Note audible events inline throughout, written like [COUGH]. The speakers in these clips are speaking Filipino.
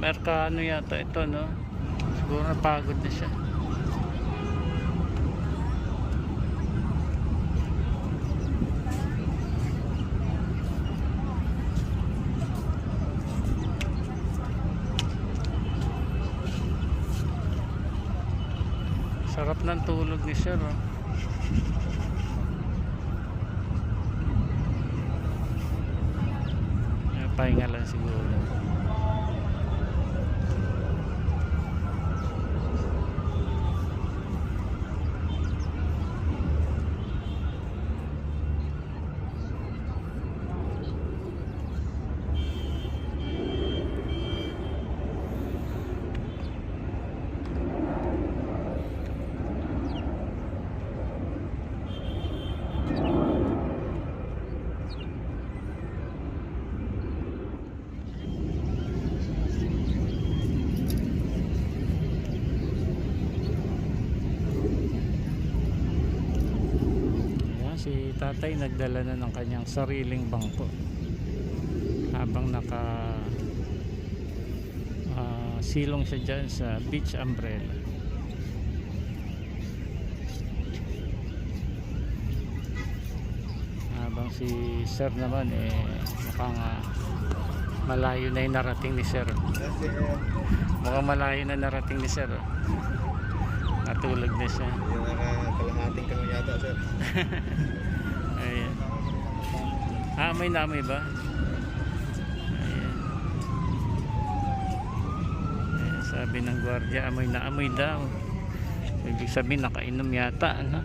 Amerikano yata ito, no? Siguro napagod na siya. Sarap ng tulog ni Sir, oh. Pahinga lang siguro. Ayan, si tatay nagdala na ng kanyang sariling bangko habang naka ah, silong siya dyan sa beach umbrella habang si sir naman eh mukhang ah, malayo na yung narating ni sir uh, mukhang malayo na narating ni sir oh. natulog na siya yung uh, kalahating kami yata sir. [LAUGHS] Ayan. Ah, may namoy ba? Ayan. Ayan. Sabi ng gwardiya, amoy na amoy daw. Ibig sabihin, nakainom yata, ano?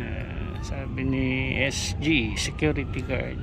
Ayan. Sabi ni SG, security guard.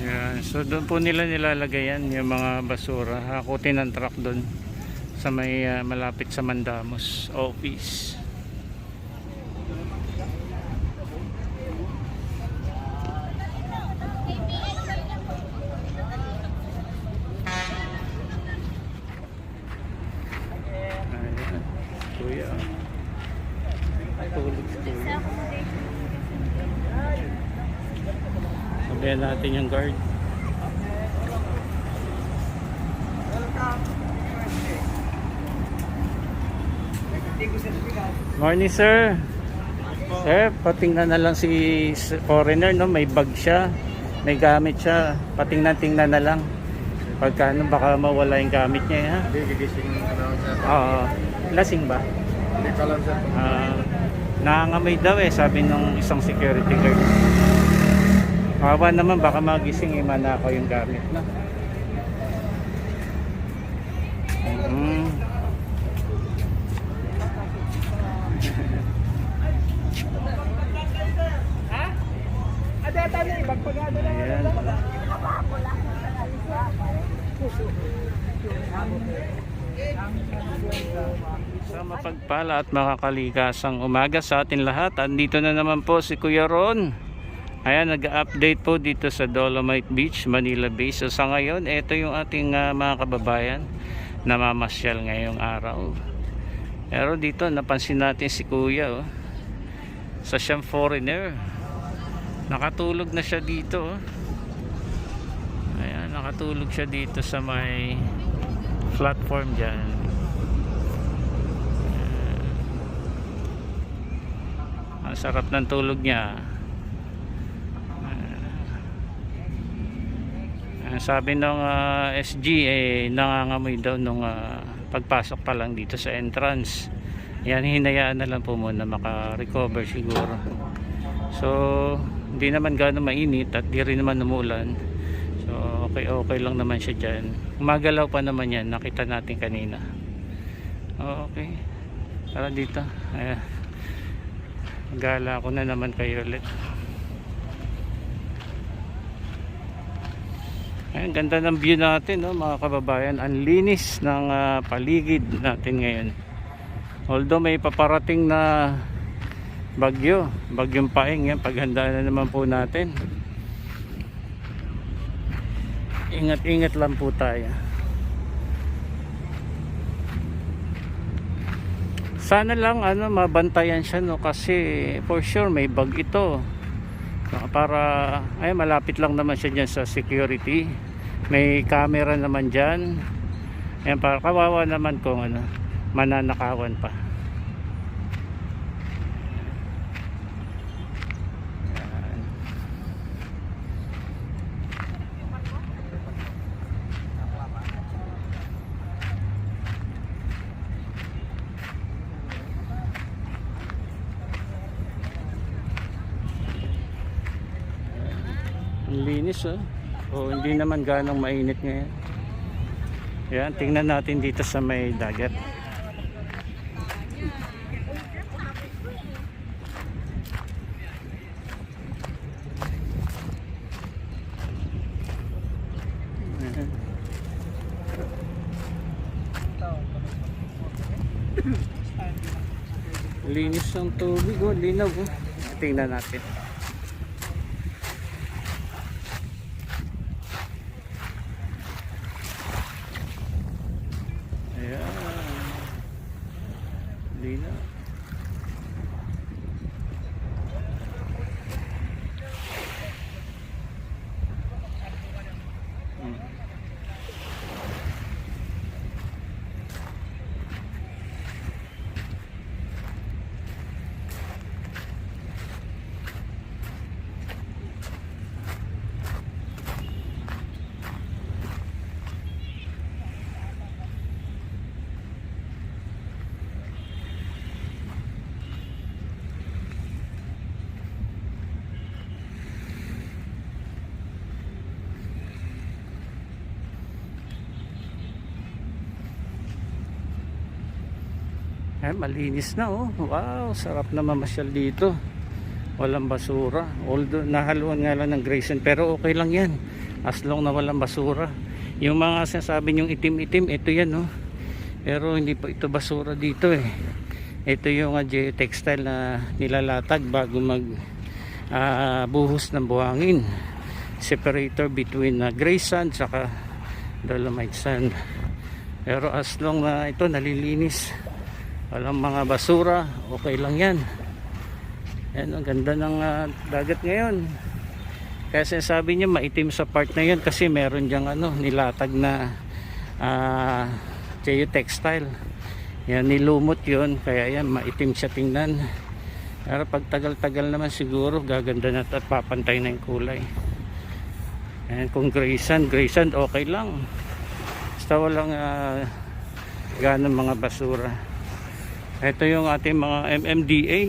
Ayan. So doon po nila nilalagay yan, yung mga basura. Hakutin ng truck doon sa may ah, malapit sa Mandamos office. Kuya. Tulog kuya. Sabihan natin yung guard. Morning sir. Sir, patingnan na lang si foreigner no, may bag siya, may gamit siya. Patingnan-tingnan na lang. Pagka ano, baka mawala yung gamit niya ha. Hindi gigising ka na sir. Oo. lasing ba? Hindi ka lang sir. Ah, nangangamoy daw eh, sabi nung isang security guard. Kawa naman, baka magising eh, manakaw yung gamit na. Ayan. Sa mapagpala at makakalikasang umaga sa atin lahat. Andito na naman po si Kuya Ron. Ayan, nag-update po dito sa Dolomite Beach, Manila Bay. So sa ngayon, ito yung ating ah, mga kababayan na mamasyal ngayong araw. Pero dito, napansin natin si Kuya. Oh. Sa siyang foreigner. Nakatulog na siya dito. Oh. Ayan, nakatulog siya dito sa may platform dyan. Ang sarap ng tulog niya. Ah, sabi ng ah, SG eh nangangamoy daw nung ah, pagpasok pa lang dito sa entrance. Yan hinayaan na lang po muna maka-recover siguro. So, hindi naman gano'ng mainit at di rin naman umulan. So, okay okay lang naman siya dyan. Umagalaw pa naman yan. Nakita natin kanina. Okay. Tara dito. Ayan. Gala ko na naman kayo ulit. Ayan, ganda ng view natin, no, mga kababayan. Ang linis ng ah, paligid natin ngayon. Although may paparating na bagyo, bagyong paing yan, paghandaan na naman po natin. Ingat-ingat lang po tayo. Sana lang ano mabantayan siya no kasi for sure may bag ito. Para ay malapit lang naman siya diyan sa security. May camera naman diyan. Ayan para kawawa naman kung ano mananakawan pa. Ayan. Linis oh. O hindi naman ganong mainit ngayon. Yan, tingnan natin dito sa may dagat. [COUGHS] Linis ng tubig oh, linaw oh. Tingnan natin. Ayan. Linaw. Hmm. Eh, malinis na oh. Wow, sarap na mamasyal dito. Walang basura. Although nahaluan nga lang ng Grayson pero okay lang 'yan. As long na walang basura. Yung mga sinasabi yung itim-itim, ito 'yan oh. Pero hindi pa ito basura dito eh. Ito yung uh, geotextile na nilalatag bago mag ah, buhos ng buhangin. Separator between uh, gray sand saka dolomite sand. Pero as long na ito nalilinis walang mga basura okay lang yan. Yan ang ganda ng ah, dagat ngayon. Kaya sinasabi niya maitim sa part na yun kasi meron diyang ano nilatag na uh, geotextile. Yan nilumot yun kaya yan maitim siya tingnan. Pero pag tagal-tagal naman siguro gaganda na at papantay na yung kulay. Ayan, kung gray sand, gray sand okay lang. Basta walang uh, ganong mga basura ito yung ating mga MMDA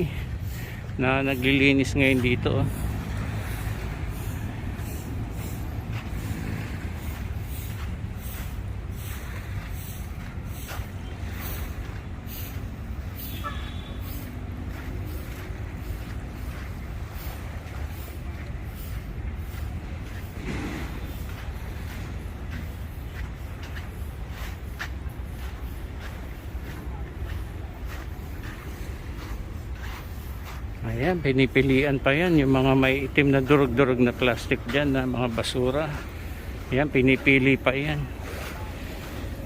na naglilinis ngayon dito. oh. Ayan, pinipilian pa yan yung mga may itim na durug-durug na plastic dyan na mga basura. Ayan, pinipili pa yan.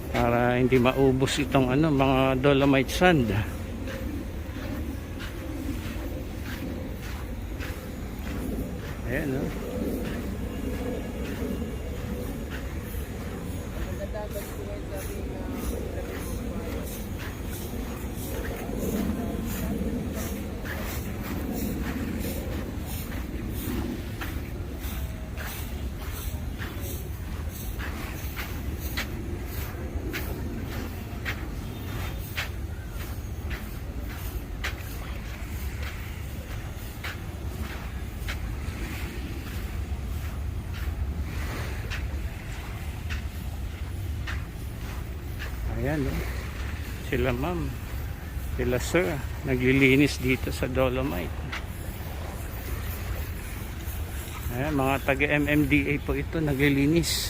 Para hindi maubos itong ano, mga dolomite sand. Ayan, oh. Ayan, oh. sila ma'am, sila sir, naglilinis dito sa Dolomite. Ayan, mga taga MMDA po ito, naglilinis.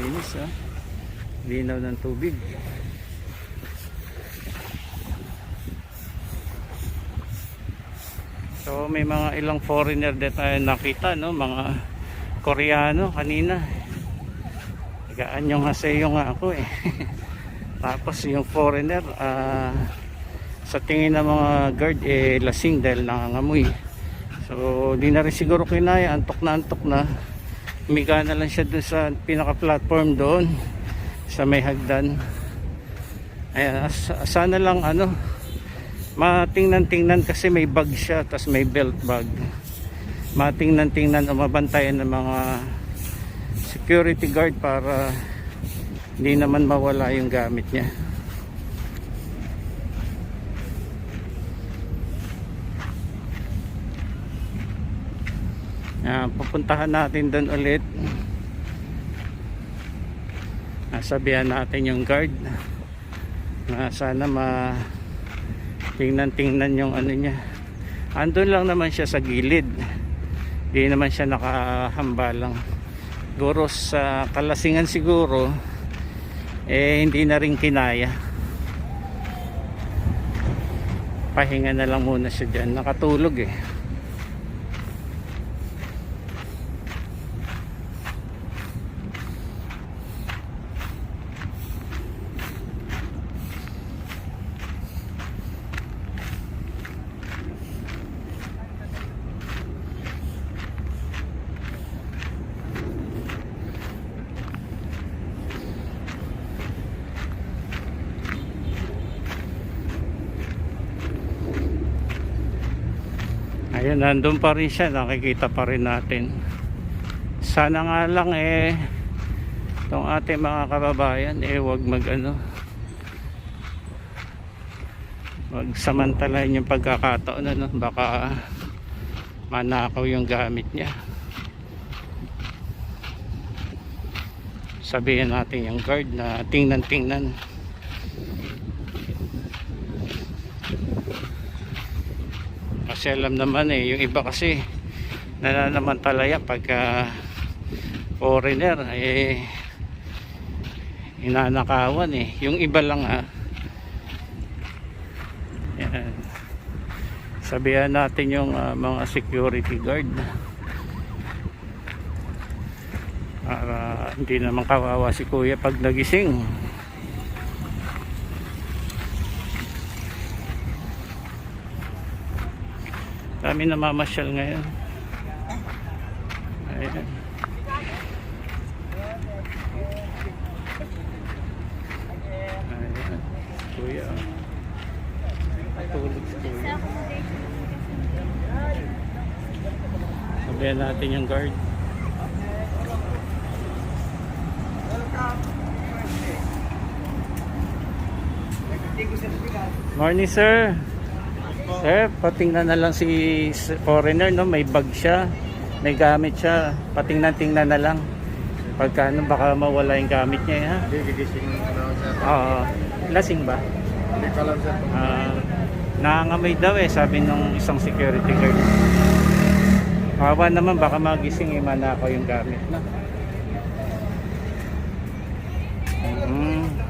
Linis ah. Linaw ng tubig. So may mga ilang foreigner din tayo nakita no, mga Koreano kanina. Higaan yung haseyo nga ako eh. [LAUGHS] Tapos yung foreigner ah, sa tingin ng mga guard eh lasing dahil nangangamoy. So di na rin siguro kinaya, antok na antok na. Umiga na lang siya doon sa pinaka-platform doon sa may hagdan. Ayan, sana lang ano, matingnan-tingnan kasi may bag siya tapos may belt bag. Matingnan-tingnan o mabantayan ng mga security guard para hindi naman mawala yung gamit niya. Ah, pupuntahan natin doon ulit. Nasabihan natin yung guard na sana ma tingnan tingnan yung ano niya. Andun lang naman siya sa gilid. Di naman siya nakahambalang. Siguro sa kalasingan siguro eh hindi na rin kinaya. Pahinga na lang muna siya dyan. Nakatulog eh Ayun, nandun pa rin siya. Nakikita pa rin natin. Sana nga lang eh, itong ating mga kababayan, eh, wag mag ano, wag samantalahin yung pagkakataon, ano, baka manakaw yung gamit niya. Sabihin natin yung guard na tingnan-tingnan. Kasi alam naman eh yung iba kasi nananamantalaya pagka foreigner eh inanakawan eh. Yung iba lang ah. Yan. Sabihan natin yung ah, mga security guard para hindi naman kawawa si kuya pag nagising Kami namamasyal ngayon. Ayan. Ayan. Kuya. Tulog si kuya. Sabihan natin yung guard. Morning sir. Sir, patingnan na lang si foreigner, no? May bag siya, may gamit siya. Patingnan-tingnan na lang. Pagka ano, baka mawala yung gamit niya, eh, ha? Hindi, gigising ano sir. Oo. Lasing ba? Hindi ka lang sir. Ah, nangangamoy daw eh, sabi nung isang security guard. Kawa naman, baka magising eh, manakaw yung gamit, no? Mm.